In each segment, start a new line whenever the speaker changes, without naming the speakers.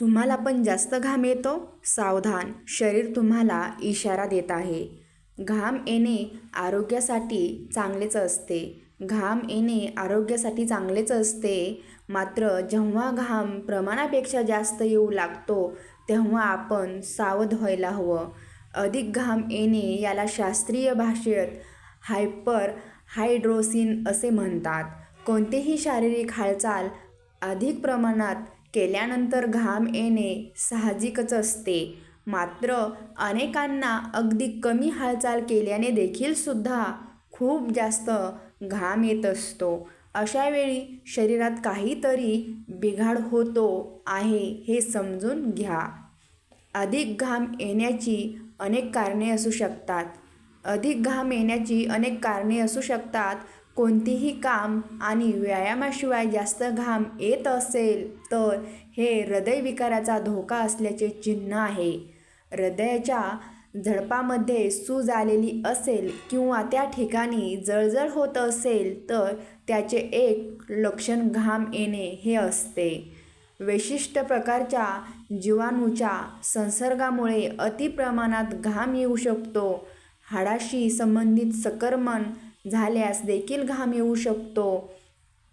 तुम्हाला पण जास्त घाम येतो? सावधान शरीर तुम्हाला इशारा देत आहे. घाम येणे आरोग्यासाठी चांगलेच असते. घाम येणे आरोग्यासाठी चांगलेच असते. मात्र जेव्हा घाम प्रमाणापेक्षा जास्त येऊ लागतो तेव्हा आपण सावध व्हायला हवं. अधिक घाम येणे याला शास्त्रीय भाषेत हायपर हायड्रोसिन असे म्हणतात. कोणतेही शारीरिक हालचाल अधिक प्रमाणात केल्यानंतर घाम येणे साहजिकच असते. मात्र अनेकांना अगदी कमी हालचाल केल्याने देखील सुद्धा खूप जास्त घाम येत असतो. अशावेळी शरीरात काहीतरी बिघाड होतो आहे हे समजून घ्या. अधिक घाम येण्याची अनेक कारणे असू शकतात. अधिक घाम येण्याची अनेक कारणे असू शकतात कोणतेही काम आणि व्यायामाशिवाय जास्त घाम येत असेल तर हे हृदयविकाराचा धोका असल्याचे चिन्ह आहे. हृदयाच्या झडपामध्ये सूज आलेली असेल किंवा त्या ठिकाणी जळजळ होत असेल तर त्याचे एक लक्षण घाम येणे हे असते. विशिष्ट प्रकारच्या जीवाणूच्या संसर्गामुळे अतिप्रमाणात घाम येऊ शकतो. हाडाशी संबंधित सकर्मण झाल्यास देखील घाम येऊ शकतो.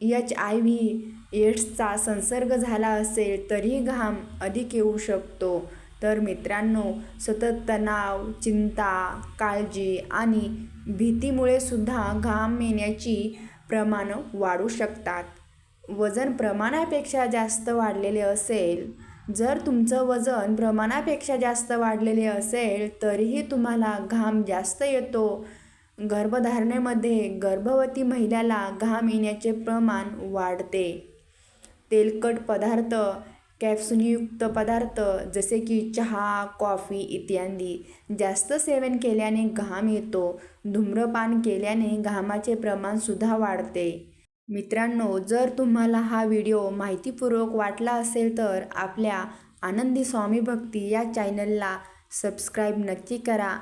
एच आय व्ही एड्सचा संसर्ग झाला असेल तरीही घाम अधिक येऊ शकतो. तर मित्रांनो सतत तणाव चिंता काळजी आणि भीतीमुळे सुद्धा घाम येण्याची प्रमाण वाढू शकतात. वजन प्रमाणापेक्षा जास्त वाढलेले असेल. जर तुमचं वजन प्रमाणापेक्षा जास्त वाढलेले असेल तरीही तुम्हाला घाम जास्त येतो. गर्भधारणेमध्ये गर्भवती महिलाला घाम येण्याचे प्रमाण वाढते. तेलकट पदार्थ कॅप्सूनयुक्त पदार्थ जसे की चहा कॉफी इत्यादी जास्त सेवन केल्याने घाम येतो. धूम्रपान केल्याने घामाचे प्रमाणसुद्धा वाढते. मित्रांनो जर तुम्हाला हा व्हिडिओ माहितीपूर्वक वाटला असेल तर आपल्या आनंदी स्वामी भक्ती या चॅनलला सबस्क्राईब नक्की करा.